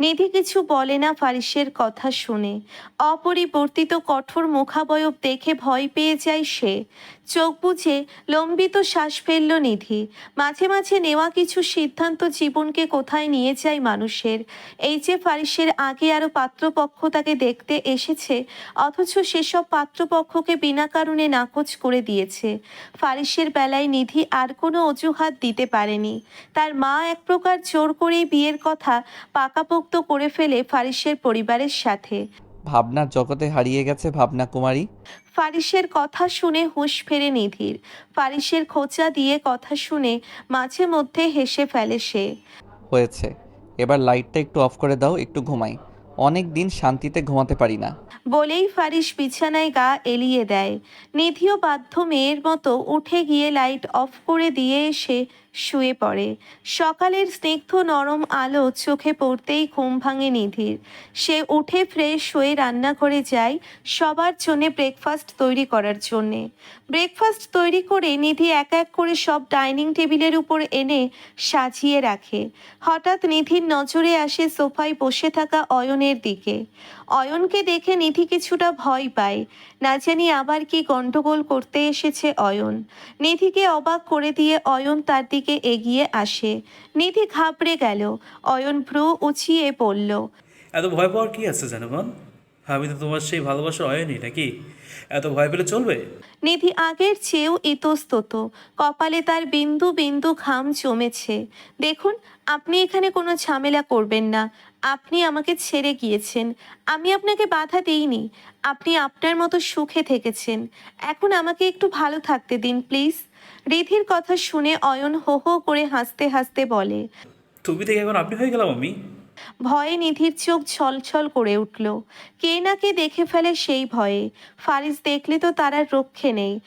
নিধি কিছু বলে না ফারিসের কথা শুনে। অপরিবর্তিত কঠোর মুখাবয়ব দেখে ভয় পেয়ে যায় সে। চোখ বুঝে লম্বিত শ্বাস ফেলল নিধি। মাঝে মাঝে নেওয়া কিছু সিদ্ধান্ত জীবনকে কোথায় নিয়ে যায় মানুষের। এই যে ফারিসের আগে আরও পাত্রপক্ষ তাকে দেখতে এসেছে, অথচ সেসব পাত্রপক্ষকে বিনা কারণে নাকচ করে দিয়েছে। ফারিসের বেলায় নিধি আর কোনো অজুহাত দিতে পারেনি। তার মা এক প্রকার জোর করেই বিয়ের কথা পাকাপোক্ত করে ফেলে ফারিসের পরিবারের সাথে। ভাবনার জগতে হারিয়ে গেছে ভাবনা কুমারী। ফারিসের কথা শুনে হুঁশ ফেরে নিধির। ফারিসের খোঁচা দিয়ে কথা শুনে মাঝে মধ্যে হেসে ফেলে সে। হয়েছে। এবার লাইটটা একটু অফ করে দাও একটু ঘুমাই। অনেক দিন শান্তিতে ঘুমাতে পারি না। বলেই ফারিস বিছানায় গা এলিয়ে দেয়। নিধিও বাধ্য মেয়ের মতো উঠে গিয়ে লাইট অফ করে দিয়ে এসে শুয়ে পড়ে। সকালের স্নিগ্ধ নরম আলো চোখে পড়তেই ঘুম ভাঙে নিধির। সে উঠে ফ্রেশ হয়ে রান্নাঘরে যায় সবার জন্য ব্রেকফাস্ট তৈরি করার জন্যে। ব্রেকফাস্ট তৈরি করে নিধি এক এক করে সব ডাইনিং টেবিলের উপর এনে সাজিয়ে রাখে। হঠাৎ নিধির নজরে আসে সোফায় বসে থাকা অয়নের দিকে। অয়নকে দেখে নিধি কিছুটা ভয় পায়। না জানি আবার কি গন্ডগোল করতে এসেছে অয়ন। নিধিকে অবাক করে দিয়ে অয়ন তার দিকে এগিয়ে আসে। নিধি ঘাবড়ে গেল। অয়ন ভ্রু উঁচিয়ে পড়ল এত ভয় পাওয়ার কি আছে জানবান আমি তো তোমার সেই ভালোবাসার অয়নি নাকি? এত ভয় পেলে চলবে? নিধি আগের চেয়েও ইতস্তত। কপালে তার বিন্দু বিন্দু ঘাম জমেছে। দেখুন আপনি এখানে কোনো ঝামেলা করবেন না। আপনি আমাকে ছেড়ে গিয়েছেন। আমি আপনাকে বাধা দিইনি। আপনি আপনার মতো সুখে থেকেছেন। এখন আমাকে একটু ভালো থাকতে দিন প্লিজ। রিধির কথা শুনে অয়ন হো হো করে হাসতে হাসতে বলে তুমি থেকে এখন আপনি হয়ে গেলাম আমি? ভয়ে নিধির চোখ ছলছল করে উঠল। কে না কে দেখে ফেলে সেই ভয়ে। ফারিস দেখলে তো তার আর রক্ষে নেই।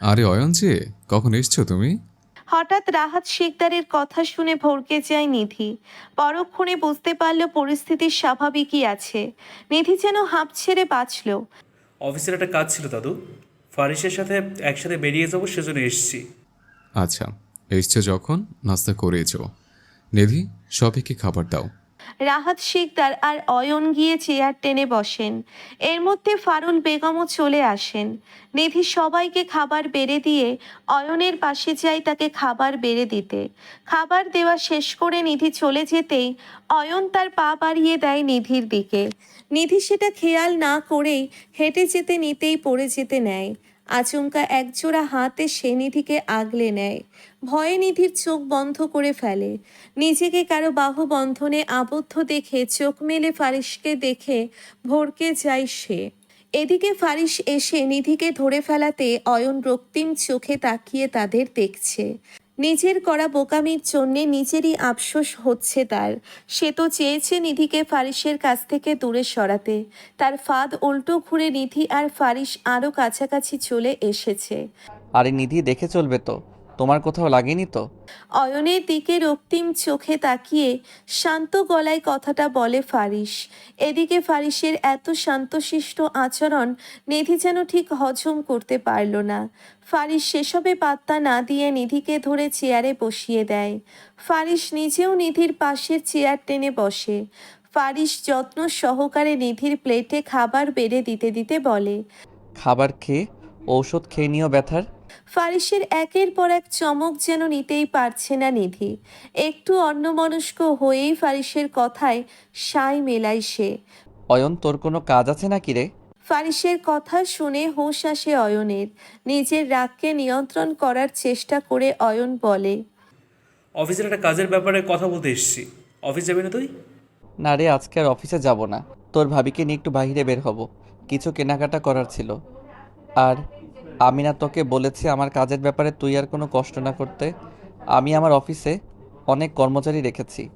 আরে অয়ন যে কখন এসছো তুমি? হঠাৎ রাহাত শিকদারের কথা শুনে ভরকে যায় নিধি। পরক্ষণে বুঝতে পারল পরিস্থিতি স্বাভাবিকই আছে। নিধি যেন হাঁপ ছেড়ে বাঁচল। অফিসের একটা কাজ ছিল দাদু। ফারিসের সাথে একসাথে বেরিয়ে যাব সেজন্য এসেছি। আচ্ছা এসছো যখন নাস্তা করেছ। নেভি সবাইকে খাবার দাও? রাহাত শিকদার আর অয়ন গিয়ে চেয়ার টেনে বসেন। এর মধ্যে ফারুল বেগমও চলে আসেন। নিধি সবাইকে খাবার বেড়ে দিয়ে অয়নের পাশে যাই তাকে খাবার বেড়ে দিতে। খাবার দেওয়া শেষ করে নিধি চলে যেতেই অয়ন তার পা বাড়িয়ে দেয় নিধির দিকে। নিধি সেটা খেয়াল না করেই হেঁটে যেতে নিতেই পড়ে যেতে নেয়। আচমকা একজোড়া হাতে সে নিধিকে আগলে নেয়। ভয়ে নিধির চোখ বন্ধ করে ফেলে। নিজেকে কারও বাহু বন্ধনে আবদ্ধ দেখে চোখ মেলে ফারিসকে দেখে ভরকে যায় সে। এদিকে ফারিস এসে নিধিকে ধরে ফেলাতে অয়ন রক্তিম চোখে তাকিয়ে তাদের দেখছে। নিজের করা বোকামির জন্যে নিজেরই আফসোস হচ্ছে তার। সে তো চেয়েছে নিধিকে ফারিসের কাছ থেকে দূরে সরাতে। তার ফাঁদ উল্টো ঘুরে নিধি আর ফারিস আরও কাছাকাছি চলে এসেছে। আরে নিধি, দেখে চলবে তো। তোমার কোথাও লাগেনি তো? অয়নের দিকে রক্তিম চোখে তাকিয়ে শান্ত গলায় কথাটা বলে ফারিস এদিকে ফারিসের এত শান্তশিষ্ট আচরণ নিধি যেন ঠিক হজম করতে পারল না। ফারিস সেসবে পাত্তা না দিয়ে নিধিকে ধরে চেয়ারে বসিয়ে দেয়। ফারিস নিজেও নিধির পাশের চেয়ার টেনে বসে। ফারিস যত্ন সহকারে নিধির প্লেটে খাবার বেড়ে দিতে দিতে বলে খাবার খেয়ে ঔষধ খেয়ে নিও ব্যথার। ফারিসের একের পর এক চমক যেন নিতেই পারছে না নিধি। একটু অন্যমনস্ক হয়েই ফারিসের কথায় সাই মেলায় সে। অয়ন তোর কোনো কাজ আছে নাকি রে? ফারিসের কথা শুনে হুঁশ আসে অয়নের। নিজের রাগকে নিয়ন্ত্রণ করার চেষ্টা করে অয়ন বলে অফিসের একটা কাজের ব্যাপারে কথা বলতে এসেছি। অফিস যাবি না তুই? না রে আজকে আর অফিসে যাব না। তোর ভাবিকে নিয়ে একটু বাইরে বের হব। কিছু কেনাকাটা করার ছিল। আর আমি না তোকে বলেছি আমার কাজের ব্যাপারে তুই আর কোনো কষ্ট না করতে। আমি আমার অফিসে অনেক কর্মচারী রেখেছি।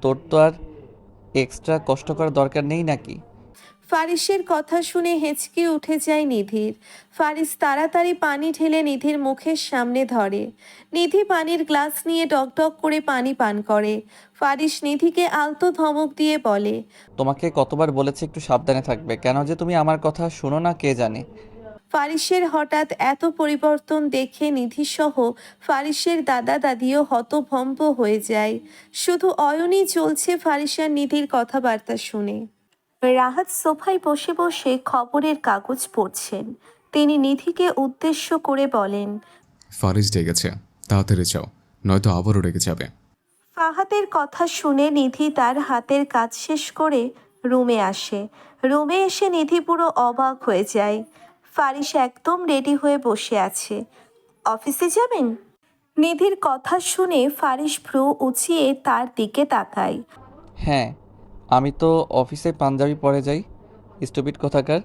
তোর তো আর এক্সট্রা কষ্ট করার দরকার নেই নাকি? ফারিসের কথা শুনে হেঁচকে উঠে যায় নিধির। ফারিস তাড়াতাড়ি পানি ঢেলে নিধির মুখের সামনে ধরে। নিধি পানির গ্লাস নিয়ে ডকডক করে পানি পান করে। ফারিস নিধিকে আলতো ধমক দিয়ে বলে তোমাকে কতবার বলেছি একটু সাবধানে থাকবে। কেন যে তুমি আমার কথা শুনো না কে জানে? ফারিসের হঠাৎ এত পরিবর্তন দেখে নিধিসহ ফারিসের দাদা দাদিও হতভম্ব হয়ে যায়। শুধু অয়নই চলছে ফারিসার নিধির কথাবার্তা শুনে। রাহাত সোফায় বসে বসে খবরের কাগজ পড়ছেন। তিনি নিধিকে উদ্দেশ্য করে বলেন ফারিজ ডেকেছে তাড়াতাড়ি যাও নয়তো আবারও রেগে যাবে। ফাহাদের কথা শুনে নিধি তার হাতের কাজ শেষ করে রুমে আসে। রুমে এসে নিধি পুরো অবাক হয়ে যায়। ফারিস একদম রেডি হয়ে বসে আছে। অফিসে যাবেন? নিধির কথা শুনে ফারিস ভ্রু উঁচিয়ে তার দিকে তাকায়। হ্যাঁ আমি তো অফিসে পাঞ্জাবি পরে যাই। স্টুপিড কথাকার?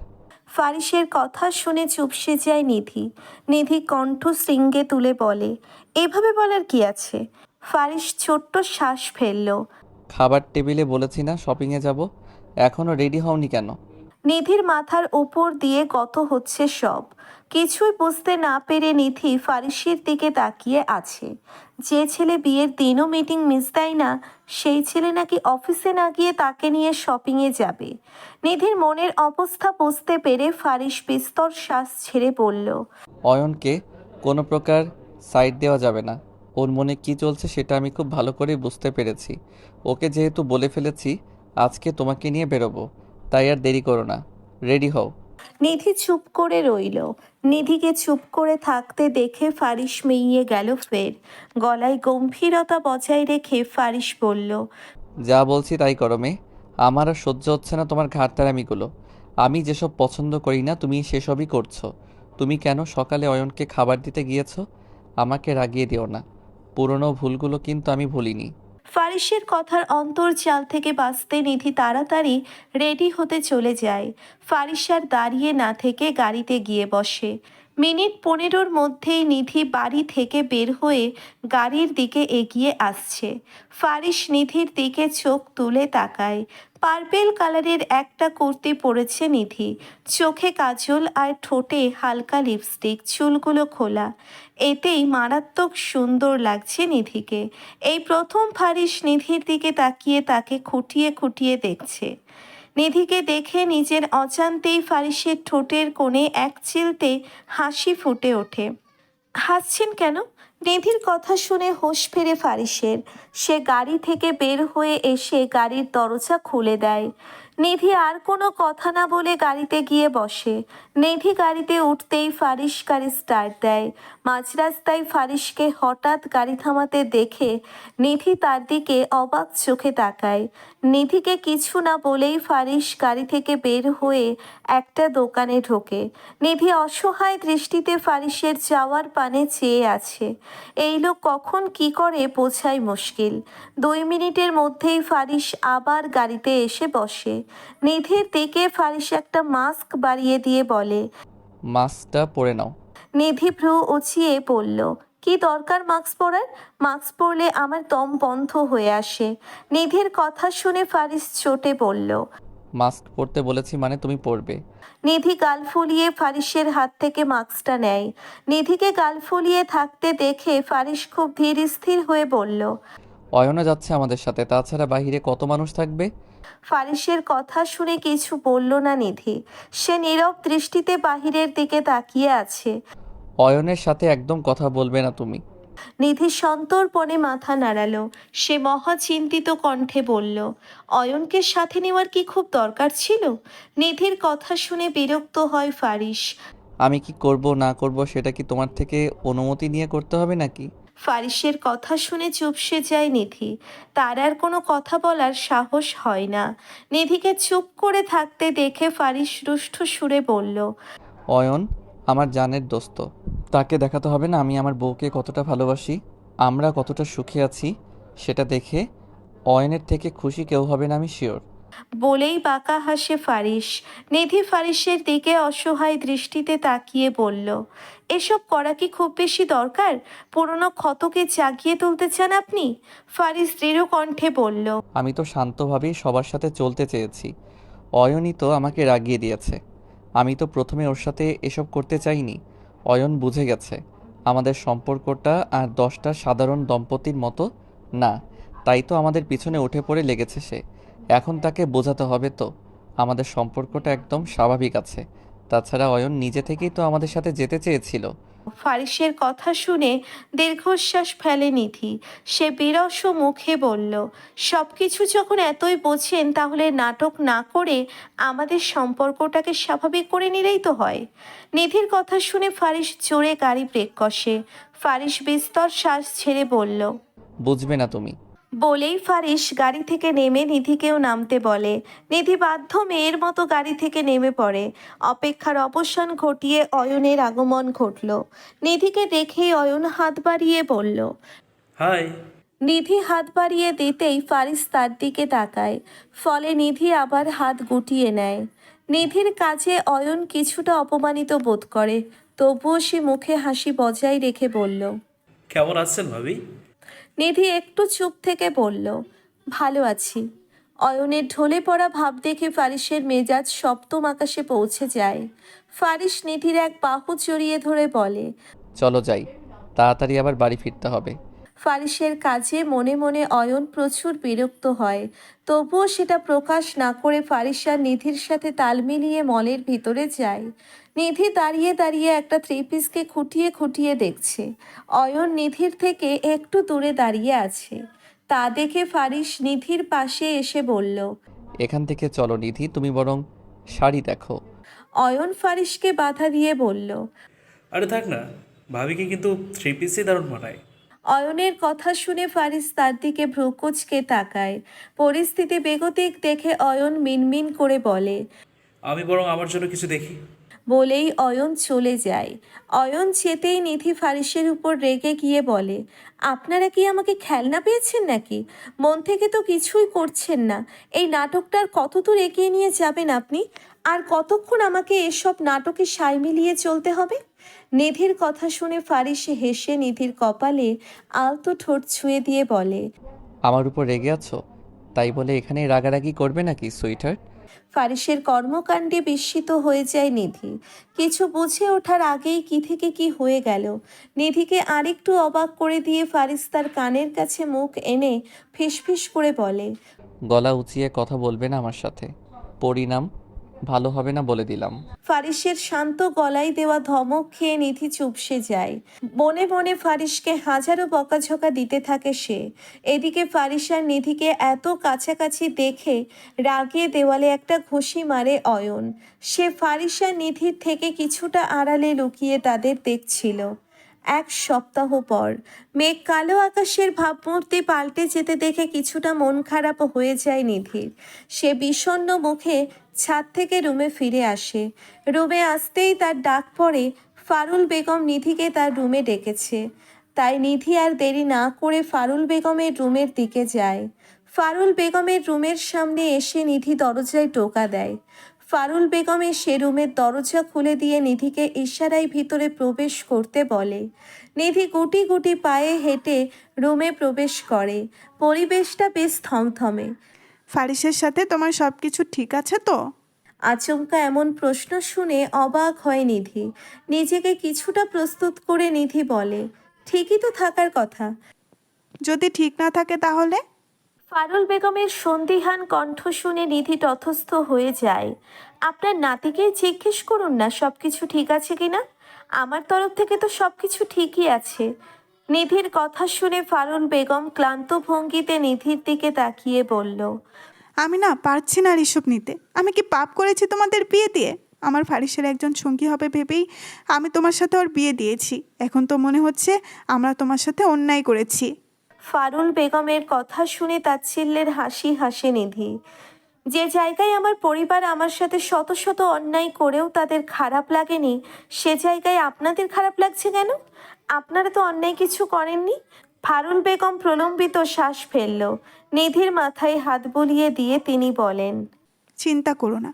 ফারিসের কথা শুনে চুপসে যায় নিধি। নিধি কণ্ঠ শৃঙ্গে তুলে বলে এভাবে বলার কি আছে? ফারিস ছোট্ট শ্বাস ফেলল। খাবার টেবিলে বলেছি না শপিংয়ে যাব। এখনও রেডি হওনি কেন? নিধির মাথার উপর দিয়ে গত হচ্ছে সব। কিছুই বুঝতে না পেরে নিধি ফারিসির দিকে তাকিয়ে আছে। যে ছেলে বিয়ের দিনও মিটিং মিস দেয় না, সেই ছেলে নাকি অফিসে না গিয়ে তাকে নিয়ে শপিংয়ে যাবে। নিধির মনের অবস্থা বুঝতে পেরে ফারিস বিস্তর শ্বাস ছেড়ে বলল, অয়নকে কোনো প্রকার সাইড দেওয়া যাবে না। ওর মনে কি চলছে সেটা আমি খুব ভালো করে বুঝতে পেরেছি। ওকে যেহেতু বলে ফেলেছি, আজকে তোমাকে নিয়ে বেরোবো। তাই আর দেরি করো না। রেডি হও। নিধি চুপ করে রইল। নিধিকে চুপ করে থাকতে দেখে ফারিস মেইয়ে গেল ফের। গলায় গম্ভীরতা বজায় রেখে ফারিস বলল যা বলছি তাই করো মেয়ে। আমার আর সহ্য হচ্ছে না তোমার ঘাটতারামিগুলো আমি যেসব পছন্দ করি না তুমি সেসবই করছ। তুমি কেন সকালে অয়নকে খাবার দিতে গিয়েছো? আমাকে রাগিয়ে দিও না। পুরনো ভুলগুলো কিন্তু আমি ভুলিনি। ফারিসের কথার অন্তর্জাল থেকে বাঁচতে নিধি তাড়াতাড়ি রেডি হতে চলে যায়। ফারিস আর দাঁড়িয়ে না থেকে গাড়িতে গিয়ে বসে। মিনিট পনেরোর মধ্যেই নিধি বাড়ি থেকে বের হয়ে গাড়ির দিকে এগিয়ে আসছে। ফারিস নিধির দিকে চোখ তুলে তাকায়। পার্পেল কালারের একটা কুর্তি পরেছে নিধি। চোখে কাজল আর ঠোঁটে হালকা লিপস্টিক, চুলগুলো খোলা। এতেই মারাত্মক সুন্দর লাগছে নিধিকে। এই প্রথম ফারিস নিধির দিকে তাকিয়ে তাকে খুঁটিয়ে খুঁটিয়ে দেখছে। নিধিকে দেখে নিজের অজান্তেই ফারিসের ঠোঁটের কোণে এক চিলতে হাসি ফুটে ওঠে। হাসছেন কেন? নিধির কথা শুনে হুঁশ ফেরে ফারিসের। সে গাড়ি থেকে বের হয়ে এসে গাড়ির দরজা খুলে দেয়। নিধি আর কোনো কথা না বলে গাড়িতে গিয়ে বসে। নিধি গাড়িতে উঠতেই ফারিস গাড়ি স্টার্ট দেয়। মাঝ রাস্তায় হঠাৎ গাড়ি থামাতে দেখে নিধি তার দিকে অবাক চোখে তাকায়। নিধিকে কিছু না বলেই ফারিস গাড়ি থেকে বের হয়ে একটা দোকানে ঢোকে। নিধি অসহায় দৃষ্টিতে ফারিসের যাওয়ার পানে চেয়ে আছে। এই লোক কখন কি করে বোঝাই মুশকিল। দুই মিনিটের মধ্যেই ফারিস আবার গাড়িতে এসে বসে। নিধির দিকে ফারিস একটা মাস্ক বাড়িয়ে দিয়ে বলে মাস্কটা পরে নাও। নিধি ভ্রু উঁচিয়ে বলল কি দরকার মাস্ক পরার? মাস্ক পরলে আমার দম বন্ধ হয়ে আসে। নিধির কথা শুনে ফারিস চোটে বলল মাস্ক পরতে বলেছি মানে তুমি পরবে। নিধি গাল ফুলিয়ে ফারিসের হাত থেকে মাস্কটা নেয়। নিধিকে গাল ফুলিয়ে থাকতে দেখে ফারিস খুব ধীর স্থির হয়ে বলল অয়না যাচ্ছে আমাদের সাথে তাছাড়া বাহিরে কত মানুষ থাকবে? ফারিসের কথা শুনে কিছু বলল না নিধি। সে নীরব দৃষ্টিতে বাহিরের দিকে তাকিয়ে আছে। অয়নের সাথে একদম কথা বলবে না তুমি। নিধি সন্তর্পণে মাথা নাড়ালো। সে মহা চিন্তিত কণ্ঠে বলল অয়নকে সাথে নেওয়ার কি খুব দরকার ছিল? নিধির কথা শুনে বিরক্ত হয় ফারিস। আমি কি করব না করব সেটা কি তোমার থেকে অনুমতি নিয়ে করতে হবে নাকি? ফারিসের কথা শুনে চুপসে যায় নিধি। তার আর কোনো কথা বলার সাহস হয় না। নিধিকে চুপ করে থাকতে দেখে ফারিস রুষ্ট সুরে বলল, অয়ন, আমার জানের দোস্ত, তাকে দেখাতে হবে না আমি আমার বউকে কতটা ভালোবাসি, আমরা কতটা সুখে আছি, সেটা দেখে অয়নের থেকে খুশি কেউ হবে না আমি শিওর বলেই বাঁকা হাসে ফারিস নিধি ফারিসের দিকে অসহায় দৃষ্টিতে তাকিয়ে বলল, এসব করা কি খুব বেশি দরকার? পুরনো ক্ষতকে জাগিয়ে তুলতে চান আপনি? ফারিস দৃঢ় কণ্ঠে বলল, আমি তো শান্তভাবেই সবার সাথে চলতে চেয়েছি। অয়নই তো আমাকে রাগিয়ে দিয়েছে। আমি তো প্রথমে ওর সাথে এসব করতে চাইনি। অয়ন বুঝে গেছে, আমাদের সম্পর্কটা আর দশটা সাধারণ দম্পতির মতো না। তাই তো আমাদের পিছনে উঠে পড়ে লেগেছে সে। এখন তাকে বোঝাতে হবে তো আমাদের সম্পর্কটা একদম স্বাভাবিক আছে। তাছাড়া অয়ন নিজে থেকেই তো আমাদের সাথে যেতে চেয়েছিল। ফারিসের কথা শুনে দীর্ঘশ্বাস ফেলে নিধি। সে বিরস মুখে বলল সব কিছু যখন এতই বোঝেন তাহলে নাটক না করে আমাদের সম্পর্কটাকে স্বাভাবিক করে নিলেই তো হয়। নিধির কথা শুনে ফারিস জোরে গাড়ি ব্রেক কষে। ফারিস বিস্তর শ্বাস ছেড়ে বলল বুঝবে না তুমি। বলেই ফারিস গাড়ি থেকে নেমে নিধিকেও নামতে বলে। নিধি বাধ্য মেয়ের মতো গাড়ি থেকে নেমে পড়ে। অপেক্ষার অবসান ঘটিয়ে অয়নের আগমন ঘটল। নিধিকে দেখেই অয়ন হাত বাড়িয়ে বলল হাই। নিধি হাত বাড়িয়ে দিতেই ফারিস তার দিকে তাকায়। ফলে নিধি আবার হাত গুটিয়ে নেয়। নিধির কাছে অয়ন কিছুটা অপমানিত বোধ করে তবুও সে মুখে হাসি বজায় রেখে বলল কেমন আছেন ভাবি? নিধি একটু চুপ থেকে বলল, ভালো আছি। অয়নের ঢলে পড়া ভাব দেখে ফারিসের মেজাজ সপ্তম আকাশে পৌঁছে যায়। ফারিস নিধির এক বাহু চড়িয়ে ধরে বলে, চলো যাই, তাড়াতাড়ি আবার বাড়ি ফিরতে হবে। ফারিসের কাজে মনে মনে অয়ন প্রচুর বিরক্ত হয়। তবুও সেটা প্রকাশ না করে ফারিস আর নিধির সাথে তাল মিলিয়ে মলের ভিতরে যায়। নিধি দাঁড়িয়ে দাঁড়িয়ে একটা থ্রি পিসকে খুঁটিয়ে খুঁটিয়ে দেখছে। অয়ন নিধির থেকে একটু দূরে দাঁড়িয়ে আছে। তা দেখে ফারিস নিধির পাশে এসে বলল এখান থেকে চলো নিধি তুমি বরং শাড়ি দেখো। অয়ন ফারিসকে বাধা দিয়ে বলল আরে থাক না ভাবিকে কিন্তু থ্রি পিসই দারুণ মানায়। অয়নের কথা শুনে ফারিস তার দিকে ভ্রুকুচকে তাকায়। পরিস্থিতি বেগতিক দেখে অয়ন মিনমিন করে বলে আমি বরং আমার জন্য কিছু দেখি। বলেই অয়ন চলে যায়। অয়ন যেতেই নিধি ফারিসের উপর রেগে গিয়ে বলে আপনারা কি আমাকে খেলনা পেয়েছেন নাকি? মন থেকে তো কিছুই করছেন না। এই নাটকটার কত দূর এগিয়ে নিয়ে যাবেন আপনি? আর কতক্ষণ আমাকে এসব নাটকে সাই মিলিয়ে চলতে হবে? নিধির কথা শুনে ফারিস হেসে নিধির কপালে আলতো ঠোঁট ছুঁয়ে দিয়ে বলে আমার উপর রেগে আছো? তাই বলে এখানে রাগারাগি করবে নাকি সুইটার ফারিসের কর্মকাণ্ডে বিস্মিত হয়ে যায় নিধি। কিছু বুঝে ওঠার আগেই কি থেকে কি হয়ে গেল নিধিকে আরেকটু অবাক করে দিয়ে ফারিস তার কানের কাছে মুখ এনে ফিসফিস করে বলে গলা উঁচিয়ে কথা বলবে না আমার সাথে। পরিণাম ভালো হবে না বলে দিলাম। ফারিসের শান্ত গলায় দেওয়া ধমক খেয়ে নিধি চুপসে যায়। বনে বনে ফারিসকে হাজারো বকাঝকা দিতে থাকে সে। এদিকে ফারিস আর নিধিকে এত কাছাকাছি দেখে রাগে দেওয়ালে একটা ঘুষি মারে অয়ন। সে ফারিস আর নিধির থেকে কিছুটা আড়ালে লুকিয়ে তাদের দেখছিল। এক সপ্তাহ পর মেঘ কালো আকাশের ভাবমূর্তি পাল্টে যেতে দেখে কিছুটা মন খারাপ হয়ে যায় নিধির। সে বিষণ্ণ মুখে ছাদ থেকে রুমে ফিরে আসে। রুমে আসতেই তার ডাক পড়ে, ফারুল বেগম নিধিকে তার রুমে ডেকেছে। তাই নিধি আর দেরি না করে ফারুল বেগমের রুমের দিকে যায়। ফারুল বেগমের রুমের সামনে এসে নিধি দরজায় টোকা দেয়। ফারুল বেগমের সে রুমের দরজা খুলে দিয়ে নিধিকে ইশারায় ভিতরে প্রবেশ করতে বলে। নিধি গুটি গুটি পায়ে হেঁটে রুমে প্রবেশ করে। পরিবেশটা বেশ থমথমে। ফারিসের সাথে তোমার সব কিছু ঠিক আছে তো? আচমকা এমন প্রশ্ন শুনে অবাক হয় নিধি। নিজেকে কিছুটা প্রস্তুত করে নিধি বলে ঠিকই তো থাকার কথা। যদি ঠিক না থাকে তাহলে? ফারুল বেগমের সন্দিহান কণ্ঠ শুনে নিধি তথস্থ হয়ে যায়। আপনার নাতিকে জিজ্ঞেস করুন না সব কিছু ঠিক আছে কিনা? আমার তরফ থেকে তো সব কিছু ঠিকই আছে। নিধির কথা শুনে ফারুল বেগম ক্লান্ত ভঙ্গিতে নিধির দিকে তাকিয়ে বলল আমি না পারছি না আর এসব নিতে। আমি কি পাপ করেছি তোমাদের বিয়ে দিয়ে? আমার ফারিসের একজন সঙ্গী হবে ভেবেই আমি তোমার সাথে ওর বিয়ে দিয়েছি। এখন তো মনে হচ্ছে আমরা তোমার সাথে অন্যায় করেছি। ফারুল বেগমের কথা শুনে তাচ্ছিল্যের হাসি হাসে নিধি। যে জায়গায় আমার পরিবার আমার সাথে শত শত অন্যায় করেও তাদের খারাপ লাগেনি সে জায়গায় আপনাদের খারাপ লাগছে কেন? আপনারা তো অন্যায় কিছু করেননি? ফারুল বেগম প্রলম্বিত শ্বাস ফেলল। নিধির মাথায় হাত বুলিয়ে দিয়ে তিনি বলেন, চিন্তা করো না।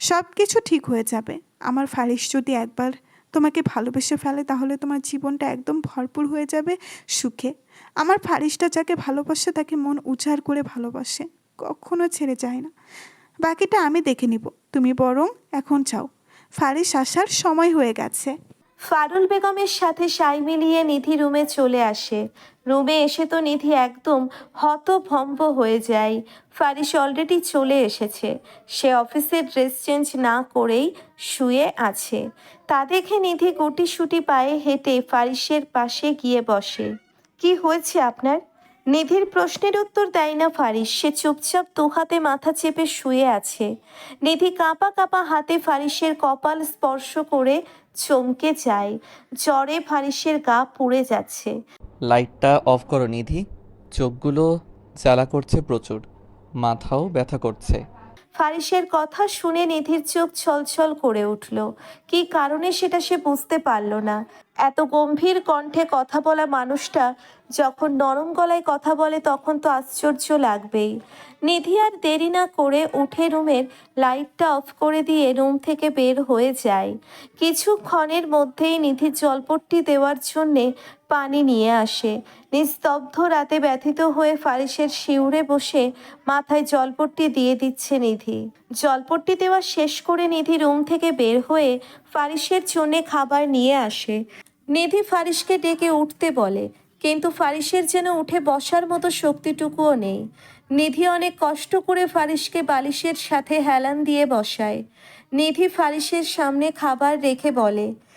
সব কিছু ঠিক হয়ে যাবে। আমার ফারিস যদি একবার তোমাকে ভালোবেসে ফেলে, তাহলে তোমার জীবনটা একদম ভরপুর হয়ে যাবে সুখে। আমার ফারিসটা যাকে ভালোবাসে, তাকে মন উজাড় করে ভালোবাসে। কখনো ছেড়ে যায় না। বাকিটা আমি দেখে নিব। তুমি বরং এখন চাও ফারিস আসার সময় হয়ে গেছে। ফারুল বেগমের সাথে সাই মিলিয়ে নিধি রুমে চলে আসে। রুমে এসে তো নিধি একদম হতভম্ব হয়ে যায়। ফারিস অলরেডি চলে এসেছে। সে অফিসের ড্রেস চেঞ্জ না করেই শুয়ে আছে। তা দেখে নিধি গুটি সুটি পায়ে হেঁটে ফারিসের পাশে গিয়ে বসে। কি হয়েছে আপনার? নিধির প্রশ্নের উত্তর দেয় না ফারিস সে চুপচাপ দু হাতে মাথা চেপে শুয়ে আছে। নিধি কাঁপা কাঁপা হাতে ফারিসের কপাল স্পর্শ করে চমকে যায়। জ্বরে ফারিসের গা পুড়ে যাচ্ছে। লাইটটা অফ করো নিধি। চোখগুলো জ্বালা করছে প্রচুর। মাথাও ব্যথা করছে। ফারিসের কথা শুনে নিধির চোখ ছলছল করে উঠল। কি কারণে সেটা সে বুঝতে পারল না। এত গম্ভীর কণ্ঠে কথা বলা মানুষটা যখন নরম গলায় কথা বলে তখন তো আশ্চর্য লাগবেই। নিধি আর দেরি না করে উঠে রুমের লাইটটা অফ করে দিয়ে রুম থেকে বের হয়ে যায়। কিছুক্ষণের মধ্যেই নিধি জলপট্টি দেওয়ার জন্যে পানি নিয়ে আসে। নিস্তব্ধ রাতে ব্যথিত হয়ে ফারিসের শিউরে বসে মাথায় জলপট্টি দিয়ে দিচ্ছে নিধি। জলপট্টি দেওয়া শেষ করে নিধি রুম থেকে বের হয়ে ফারিসের জন্যে খাবার নিয়ে আসে। নিধি ফারিসকে ডেকে উঠতে বলে কিন্তু ফারিসের যেন উঠে বসার মতো শক্তিটুকুও নেই। নিধি অনেক কষ্ট করে ফারিসকে বালিশের সাথে হেলান দিয়ে বসায়। নিধি ফারিসের সামনে খাবার রেখে বলে